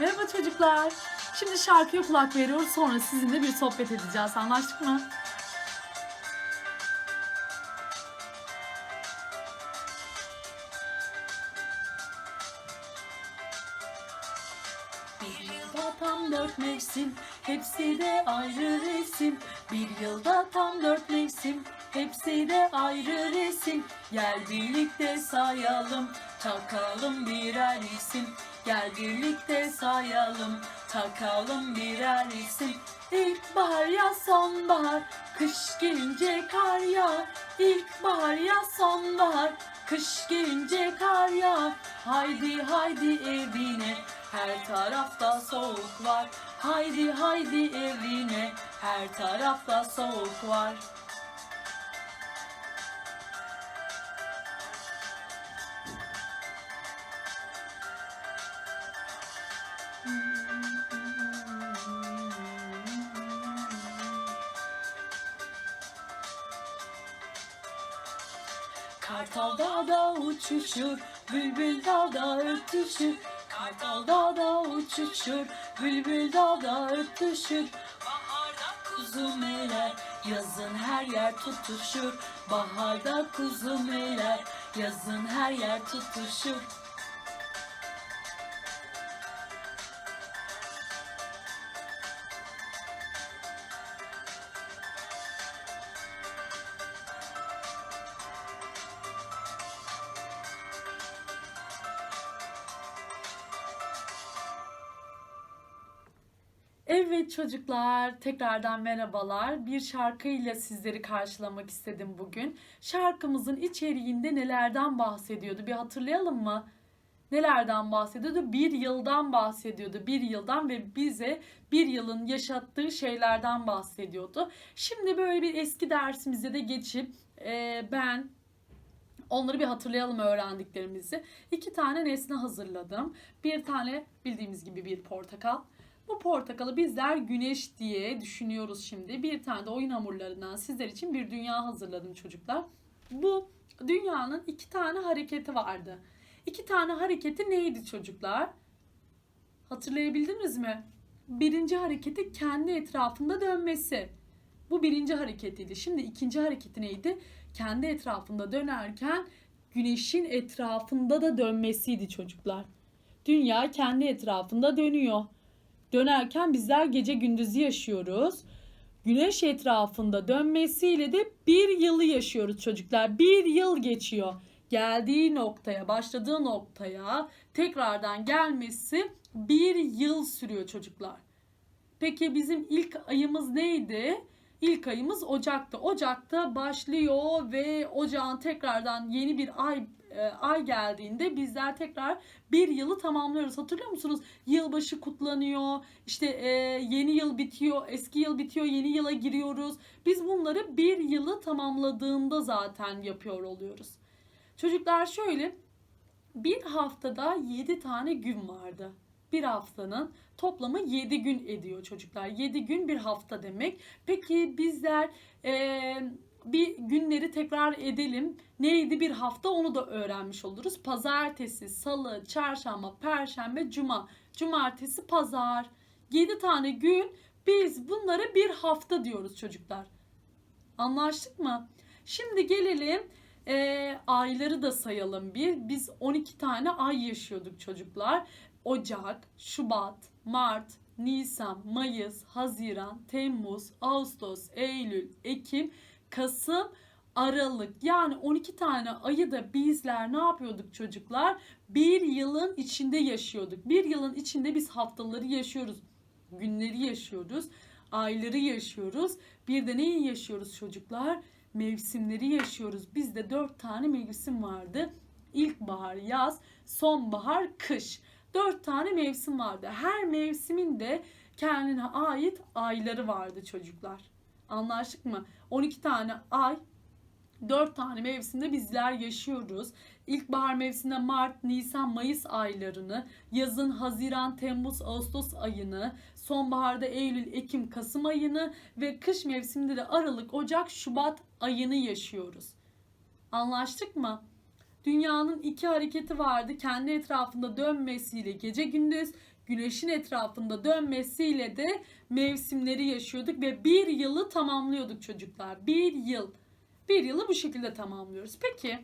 Merhaba çocuklar. Şimdi şarkıya kulak veriyoruz sonra sizinle bir sohbet edeceğiz. Anlaştık mı? Bir yılda tam dört mevsim, hepsi de ayrı resim. Bir yılda tam dört mevsim, hepsi de ayrı resim. Gel birlikte sayalım, takalım birer isim. Gel birlikte sayalım, takalım birer isim. İlkbahar ya sonbahar, kış gelince kar yağar. İlkbahar ya sonbahar, kış gelince kar yağar. Haydi haydi evine, her tarafta soğuk var. Haydi haydi evine, her tarafta soğuk var. Kartal dağda uçuşur, bülbül dağda ötüşür. Kartal dağda uçuşur, bülbül dağda ötüşür. Baharda kuzu meler, yazın her yer tutuşur. Baharda kuzu meler, yazın her yer tutuşur. Evet çocuklar, tekrardan merhabalar. Bir şarkıyla sizleri karşılamak istedim bugün. Şarkımızın içeriğinde nelerden bahsediyordu? Bir hatırlayalım mı? Nelerden bahsediyordu? Bir yıldan bahsediyordu. Bir yıldan ve bize bir yılın yaşattığı şeylerden bahsediyordu. Şimdi böyle bir eski dersimize de geçip e, ben Onları bir hatırlayalım öğrendiklerimizi. İki tane nesne hazırladım. Bir tane bildiğimiz gibi bir portakal. Bu portakalı bizler güneş diye düşünüyoruz şimdi. Bir tane de oyun hamurlarından sizler için bir dünya hazırladım çocuklar. Bu dünyanın iki tane hareketi vardı. İki tane hareketi neydi çocuklar? Hatırlayabildiniz mi? Birinci hareketi kendi etrafında dönmesi. Bu birinci hareketiydi. Şimdi ikinci hareketi neydi? Kendi etrafında dönerken güneşin etrafında da dönmesiydi çocuklar. Dünya kendi etrafında dönüyor. Dönerken bizler gece gündüzü yaşıyoruz. Güneş etrafında dönmesiyle de bir yılı yaşıyoruz çocuklar. Bir yıl geçiyor. Geldiği noktaya, başladığı noktaya tekrardan gelmesi bir yıl sürüyor çocuklar. Peki bizim ilk ayımız neydi? İlk ayımız Ocak'ta. Ocak'ta başlıyor ve Ocağın tekrardan yeni bir ay ay geldiğinde bizler tekrar bir yılı tamamlıyoruz. Hatırlıyor musunuz? Yılbaşı kutlanıyor. İşte e, yeni yıl bitiyor, eski yıl bitiyor, yeni yıla giriyoruz. Biz bunları bir yılı tamamladığında zaten yapıyor oluyoruz. Çocuklar şöyle bir haftada 7 tane gün vardı. Bir haftanın toplamı 7 gün ediyor çocuklar. 7 gün bir hafta demek. Peki bizler eee bir günleri tekrar edelim. Neydi bir hafta onu da öğrenmiş oluruz. Pazartesi, salı, çarşamba, perşembe, cuma. Cumartesi, pazar. 7 tane gün biz bunlara bir hafta diyoruz çocuklar. Anlaştık mı? Şimdi gelelim e, ayları da sayalım bir. Biz 12 tane ay yaşıyorduk çocuklar. Ocak, Şubat, Mart, Nisan, Mayıs, Haziran, Temmuz, Ağustos, Eylül, Ekim, Kasım, Aralık yani 12 tane ayı da bizler ne yapıyorduk çocuklar? Bir yılın içinde yaşıyorduk. Bir yılın içinde biz haftaları yaşıyoruz. Günleri yaşıyoruz. Ayları yaşıyoruz. Bir de neyi yaşıyoruz çocuklar? Mevsimleri yaşıyoruz. Bizde dört tane mevsim vardı. İlkbahar, yaz, sonbahar, kış. Dört tane mevsim vardı. Her mevsimin de kendine ait ayları vardı çocuklar. Anlaştık mı? 12 tane ay, 4 tane mevsimde bizler yaşıyoruz. İlkbahar mevsiminde Mart, Nisan, Mayıs aylarını, yazın Haziran, Temmuz, Ağustos ayını, sonbaharda Eylül, Ekim, Kasım ayını ve kış mevsiminde de Aralık, Ocak, Şubat ayını yaşıyoruz. Anlaştık mı? Dünyanın iki hareketi vardı. Kendi etrafında dönmesiyle gece gündüz, güneşin etrafında dönmesiyle de mevsimleri yaşıyorduk ve bir yılı tamamlıyorduk çocuklar. Bir yıl. Bir yılı bu şekilde tamamlıyoruz. Peki.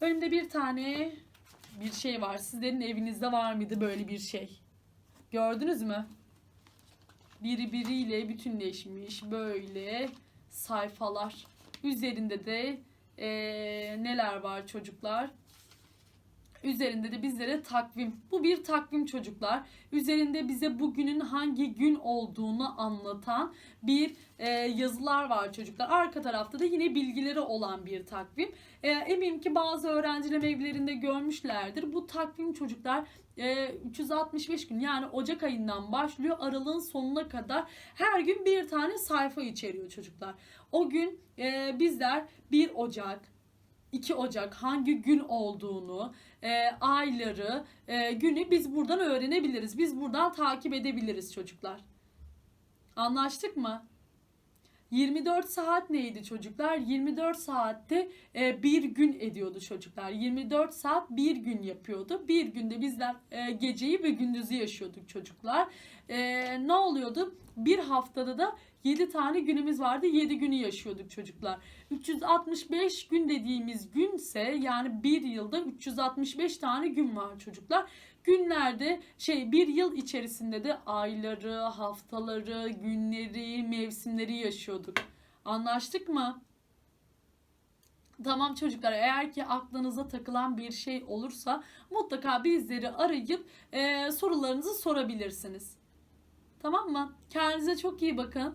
Önümde bir tane bir şey var. Sizlerin evinizde var mıydı böyle bir şey? Gördünüz mü? Biri biriyle bütünleşmiş böyle sayfalar. Üzerinde de eee, neler var çocuklar? Üzerinde de bizlere takvim. Bu bir takvim çocuklar. Üzerinde bize bugünün hangi gün olduğunu anlatan bir e, yazılar var çocuklar. Arka tarafta da yine bilgileri olan bir takvim. E, eminim ki bazı öğrencilerim evlerinde görmüşlerdir. Bu takvim çocuklar e, 365 gün yani Ocak ayından başlıyor aralığın sonuna kadar her gün bir tane sayfa içeriyor çocuklar. O gün e, bizler 1 Ocak, 2 Ocak hangi gün olduğunu, e, ayları, e, günü biz buradan öğrenebiliriz. Biz buradan takip edebiliriz çocuklar. Anlaştık mı? 24 saat neydi çocuklar? 24 saatte e, bir gün ediyordu çocuklar. 24 saat bir gün yapıyordu. Bir günde bizler e, geceyi ve gündüzü yaşıyorduk çocuklar. E, ne oluyordu? Bir haftada da 7 tane günümüz vardı. 7 günü yaşıyorduk çocuklar. 365 gün dediğimiz günse yani bir yılda 365 tane gün var çocuklar. Günlerde şey bir yıl içerisinde de ayları, haftaları, günleri, mevsimleri yaşıyorduk. Anlaştık mı? Tamam çocuklar eğer ki aklınıza takılan bir şey olursa mutlaka bizleri arayıp e, sorularınızı sorabilirsiniz. Tamam mı? Kendinize çok iyi bakın.